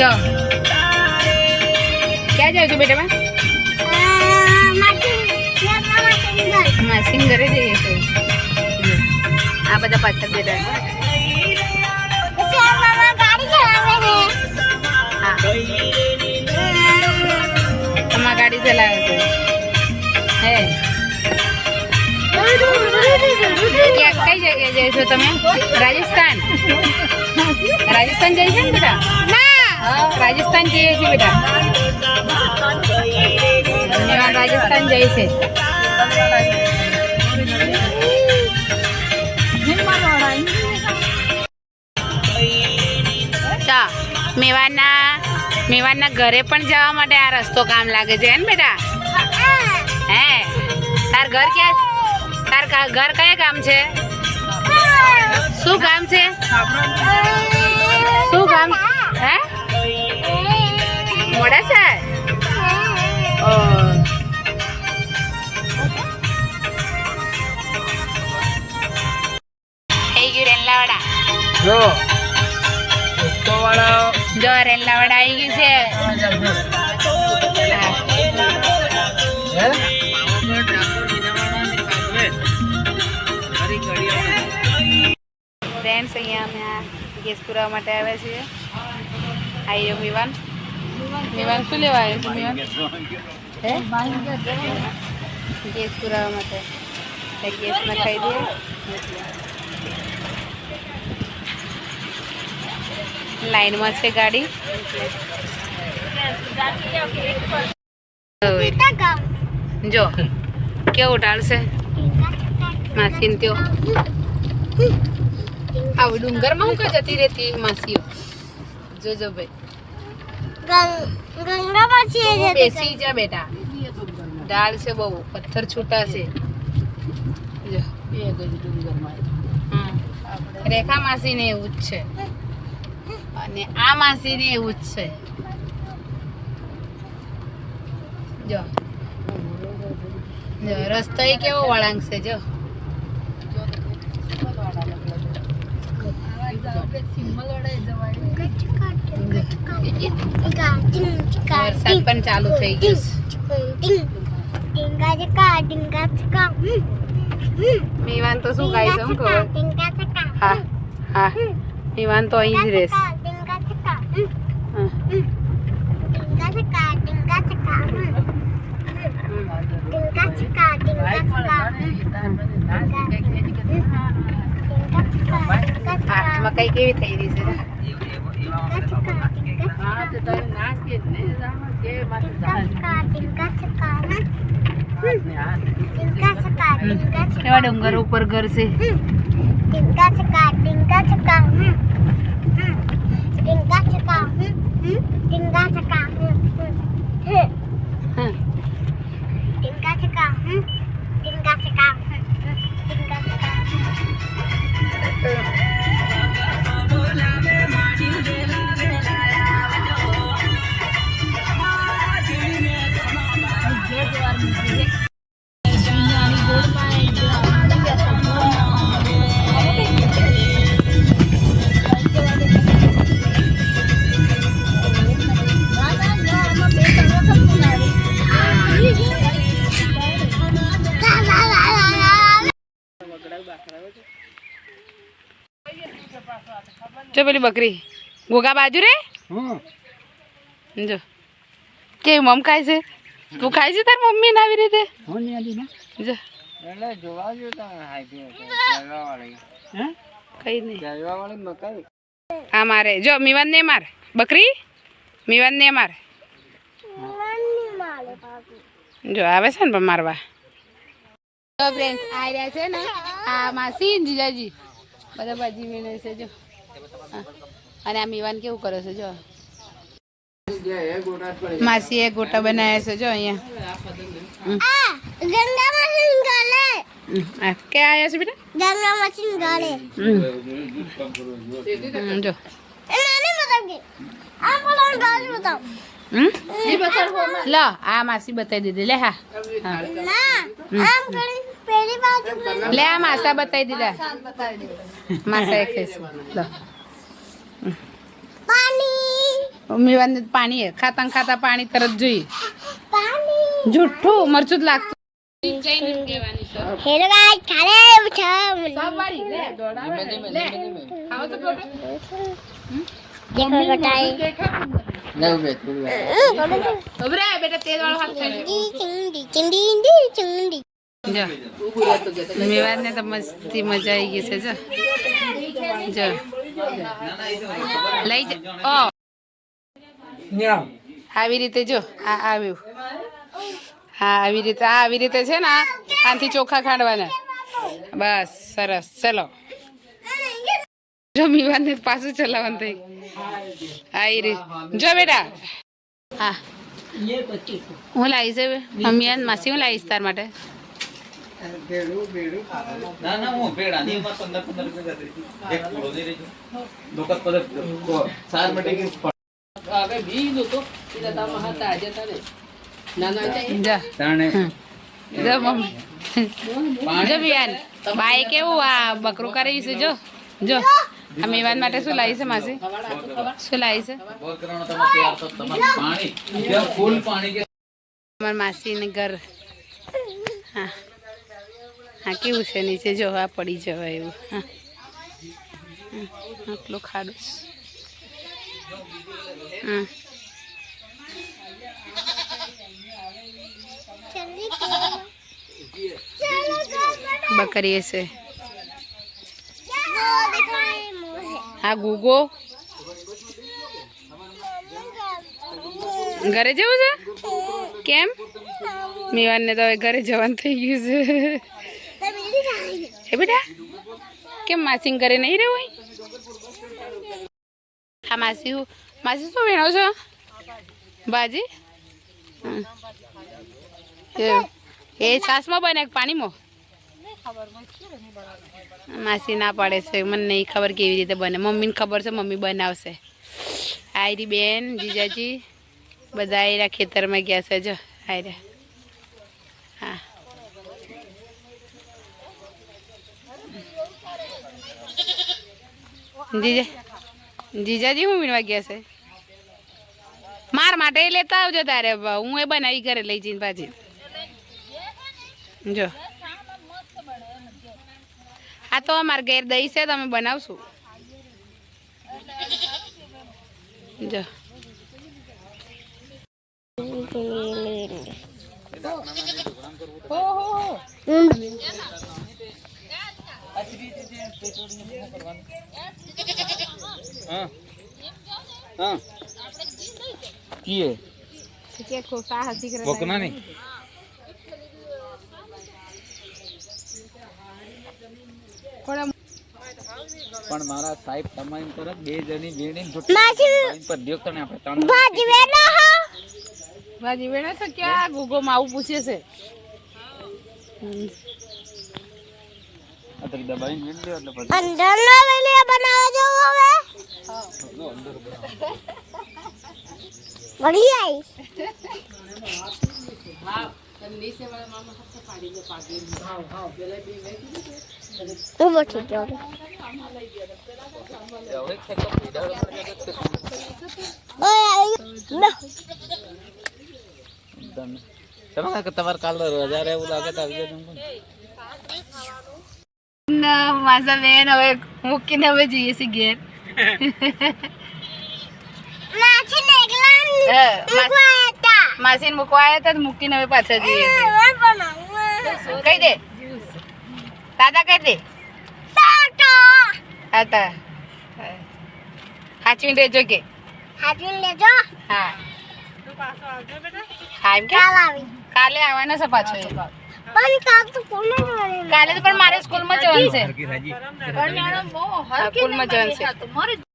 જો ક્યાં જાવ છો બેટા બા માસી ઘરે જઈએ છીએ જો. આ બધા પાછળ બેઠા છે. હા તમારા ગાડી ચલાવે છે હે ક્યાં કઈ જગ્યાએ જઈશો તમે રાજસ્થાન રાજસ્થાન જઈ છે ને બેટા હા, રાજસ્થાન જઈએ છીએ બેટા રાજસ્થાન જઈએ છે મેવાના મેવાના ઘરે પણ જવા માટે આ રસ્તો કામ લાગે છે ને બેટા? હે? તાર ઘર ક્યાં તાર ઘર કયા કામ છે? શું કામ છે? શું કામ હે? મોડા છે? જો. જો રેલાવાડા આવી ગયું છે. ફ્રેન્ડ્સ અહીંયા અમે આ ગેસ પુરાવા માટે આવ્યા છીએ. આઈયો મિવાન મિવાન શું લેવા આવ્યો છે નિવાન? હે? ગેસ પુરાવા માટે. એટલે ગેસ નખાઈ દે લાઈનમાં છે ગાડી. જો કેવું ટાળશે માસીને ત્યો આવું ડુંગરમાં હું કઈ જતી રહેતી માસીઓ? જોજો ભાઈ. બેસી જા બેટા. ડાળ છે બહુ પથ્થર છૂટા છે. જો. રેખા માસી ને એવું જ છે. અને આ માસી ને એવું જ છે. જો. જો રસ્તો કેવો વળાંક છે જો. વરસાદ પણ ચાલુ થઈ ગયો મેવાન તો શું ગાય છે, હું ખબર હા હા. મેવાન તો અહીં જ રહેશે. હા. હાથમાં કઈ કેવી થઈ રહી છે કેવા ડુંગર ઉપર ઘર છે હા. જો પેલી બકરી. ગોગા બાજુ રે? હમ. જો. કે મમ ખાય છે? તું ખાય છે તાર મમ્મી ને આવી રીતે? જો. કઈ નહીં આ મારે. જો મીવાન ને માર. બકરી? મીવાન ને માર. જો આવે છે ને મારવા. તો ફ્રેન્ડ્સ આ રહ્યા છે ને, આ માસી જીજાજી. બધા ભાજી મેળવે છે, જો. અને આ મીવાન કેવું કરે છે, જો. માસી એ ગોટા બનાવ્યા છે, જો, અહીંયા. કે આયા છે, બેટા? લો આ માસી બતાવી દીધી. લે હા. લે આ માસા બતાવી દીધા. માસા એક લો. પાણી. ખાતા ખાતા પાણી તરત જોઈએ. જુઠ્ઠું મરચું જ લાગતું. હેલો ગાઈસ ખાલે છે. દેખો બતાઈ ના ઉભે થોડી વાર. બેટા તેલ વાળો હાથ ચિંડી ચિંડી ચિંડી ચિંડી જો. મેવાડને તો મસ્તી મજા આવી ગઈ છે જો. જો. લઈ જા ઓ. આવી રીતે જો આ આવ્યું. હા આવી રીતે આ આવી રીતે છે ને આ. આનાથી ચોખા ખાંડવાના. બસ સરસ. ચલો. જો મીવાને પાછું ચલાવવાનું થઈ હા એ રીત જો બેટા. હા. હું લાવીશ હવે. મમ્મી અને માસી હું લાવીશ તાર માટે. બાય કેવું આ બકરું કરી જો. જો. આ મેવાન માટે શું લાવી છે માસી? શું લાવી છે? બોર કરવાનો તમે તૈયાર તો તમારું પાણી. જેમ ફૂલ પાણી કે અમારા માસીને ઘર. હા. હા કેવું છે નીચે? જો આ પડી જવાય એવું. હા. આટલું ખાડું. હા. બકરીએ બકરી છે. આ ગુગો. ઘરે જવું છે? કેમ? મેવાનને તો હવે ઘરે જવાનું થઈ ગયું છે. એ બેટા, કેમ માસી ઘરે નહીં રહેવું હા, માસી હું- માસી શું વીણો છો. એવું. એ છાસમાં બને પાણીમાં? માસી ના પાડે છે. મને નહીં ખબર કેવી રીતે બને. મમ્મીને ખબર છે, મમ્મી બનાવશે. આયરી બેન, જીજાજી, બધા આયરા ખેતરમાં ગયા છે. જો, આયરા. હા. જીજા, જીજાજી હું મીણવા ગયા છે? માર માટે લેતા આવજો તારે. હું એ બનાવી ઘરે લઈ જઈને પાછી. જો. આ તો અમારે ઘેર દહીં છે તમે બનાવશું. જો. હા. હા. વકના નહીં પણ મારા સાહેબ તમારી તરફ બે જણી વેણી માસી પર દેખ તને આપણે ત્રણ ભાજી વેલા હા. ભાજી વેણે છે ક્યાં ગુગોમાં આવું પૂછે છે? અત્યારે દબાઈને વેણી દે એટલે પછી. અંદર નો વેલી બનાવવા જવું હવે. વળી આવીશ. ઊભો થઈ ગયો ઓય આવી ના. તમે તમે તમારે કાલે રજા રહે એવું લાગે તો આવી જજો. ના માસા બેન હવે મૂકીને હવે જઈએ છીએ ઘેર. માસીને મૂકવા આવ્યા હતા તો મૂકીને હવે પાછા જઈએ કહી દે. દાદા કહી દે. હા તા સાચવીને રહેજો કે. હાથી લેજો હા. હા એમ કે? કાલે આવવાના છે પાછો કાલ તો કાલે તો પણ મારે સ્કૂલમાં જવાનું છે. સ્કૂલમાં જવાનું છે.